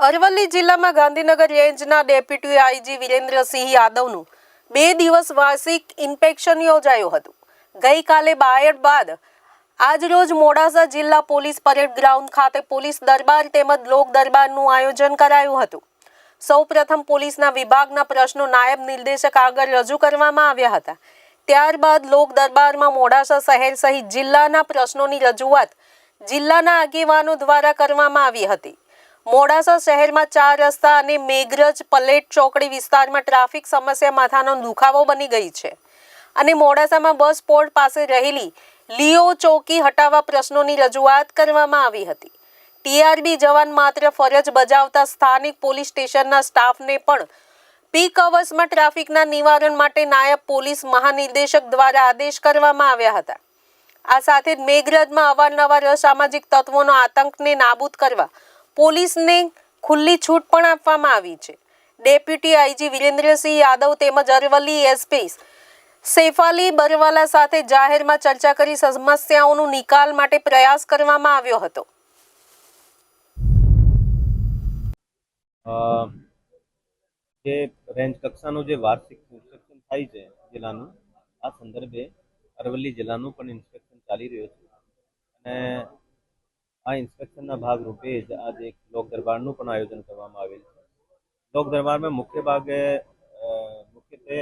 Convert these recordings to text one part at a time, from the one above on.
અરવલ્લી જિલ્લામાં ગાંધીનગર રેન્જના deputy IG Virendrasinh યાદવનું બે દિવસ વાર્ષિક ઇન્સ્પેક્શન યોજાયું હતું. ગઈકાલે બાયડ બાદ આજરોજ મોડાસા જિલ્લા પોલીસ પરેડ ગ્રાઉન્ડ ખાતે પોલીસ દરબાર તેમજ લોક દરબારનું આયોજન કરાયું હતું. સૌપ્રથમ પોલીસના વિભાગના પ્રશ્નો નાયબ નિર્દેશક આગળ રજૂ કરવામાં આવ્યા હતા. ત્યારબાદ લોક દરબારમાં મોડાસા શહેર સહિત જિલ્લાના પ્રશ્નોની રજૂઆત જિલ્લાના આગેવાનો દ્વારા કરવામાં આવી હતી. મોડાસા શહેરમાં ચાર રસ્તા અને મેઘરજ પલેટ ચોકડી વિસ્તારમાં ટ્રાફિક સમસ્યા માથાનો દુખાવો બની ગઈ છે. અને મોડાસામાં બસ પોર્ટ પાસે રહેલી લીઓ ચોકી હટાવવા પ્રશ્નોની રજૂઆત કરવામાં આવી હતી. ટીઆરબી જવાન માત્ર ફરજ બજાવતા સ્થાનિક પોલીસ સ્ટેશનના સ્ટાફને પણ પીક અવર્સમાં ટ્રાફિકના નિવારણ માટે નાયબ પોલીસ મહાનિર્દેશક દ્વારા આદેશ કરવામાં આવ્યા હતા. આ સાથે જ મેઘરજમાં અવારનવાર અસામાજિક તત્વોનો આતંકને નાબૂદ કરવા પોલીસને ખુલ્લી છૂટ પણ આપવામાં આવી છે. ડેપ્યુટી આઈજી વિરેન્દ્રસિંહ યાદવ તેમજ અરવલ્લી એસપી સેફાલી બરવાલા સાથે જાહેરમાં ચર્ચા કરી સમસ્યાઓનું નિકાલ માટે પ્રયાસ કરવામાં આવ્યો હતો. જે રેન્જ કક્ષાનું જે વાર્ષિક ઇન્સ્પેક્શન થાય છે જિલ્લાનું, આ સંદર્ભે અરવલ્લી જિલ્લાનું પણ ઇન્સ્પેક્શન ચાલી રહ્યું છે. અને આ ઇન્સ્પેક્શનના ભાગરૂપે જ આજે એક લોક દરબારનું પણ આયોજન કરવામાં આવેલ છે. લોક દરબારમાં મુખ્ય ભાગે મુખ્યત્વે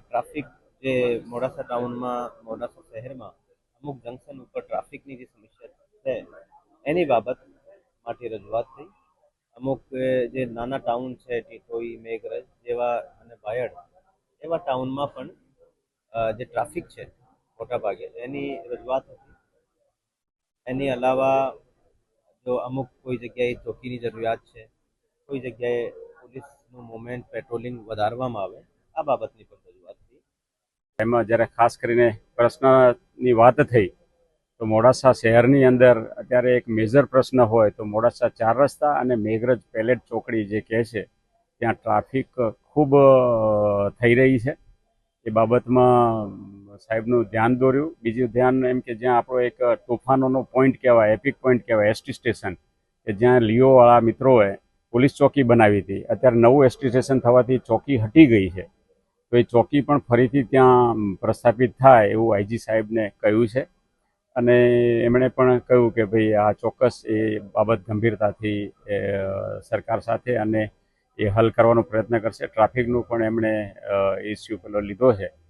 ટ્રાફિક જે મોડાસા ટાઉનમાં, મોડાસા શહેરમાં અમુક જંકશન ઉપર ટ્રાફિકની જે સમસ્યા છે, એની બાબત માટે રજૂઆત થઈ. અમુક જે નાના ટાઉન છે, ટીટોઈ, મેઘરજ જેવા અને બાયડ એવા ટાઉનમાં પણ જે ટ્રાફિક છે મોટા ભાગે એની રજૂઆત હતી. એની અલાવા જો અમુક કોઈ જગ્યાએ ચોકીની જરૂરિયાત છે, કોઈ જગ્યાએ પોલીસનું મુવમેન્ટ, પેટ્રોલિંગ વધારવામાં આવે, આ બાબતની પણ રજૂઆત થઈ. એમાં જ્યારે ખાસ કરીને પ્રશ્નની વાત થઈ, તો મોડાસા શહેરની અંદર અત્યારે એક મેજર પ્રશ્ન હોય તો મોડાસા ચાર રસ્તા અને મેઘરજ પેલેટ ચોકડી જે કહે છે, ત્યાં ટ્રાફિક ખૂબ થઈ રહી છે. એ બાબતમાં સાહેબનું ધ્યાન દોર્યું. બીજું ધ્યાન એમ કે જ્યાં આપણો એક તોફાનોનો પોઈન્ટ કહેવાય એપિક પોઈન્ટ કહેવાય એસટી સ્ટેશન કે જ્યાં લિયોવાળા મિત્રોએ પોલીસ ચોકી બનાવી હતી. અત્યારે નવું એસટી સ્ટેશન થવાથી ચોકી હટી ગઈ છે. તો એ ચોકી પણ ફરીથી ત્યાં પ્રસ્થાપિત થાય એવું આઈજી સાહેબને કહ્યું છે. અને એમણે પણ કહ્યું કે ભાઈ આ ચોક્કસ એ બાબત ગંભીરતાથી સરકાર સાથે અને એ હલ કરવાનો પ્રયત્ન કરશે. ટ્રાફિકનું પણ એમણે ઇસ્યુ પેલો લીધો છે.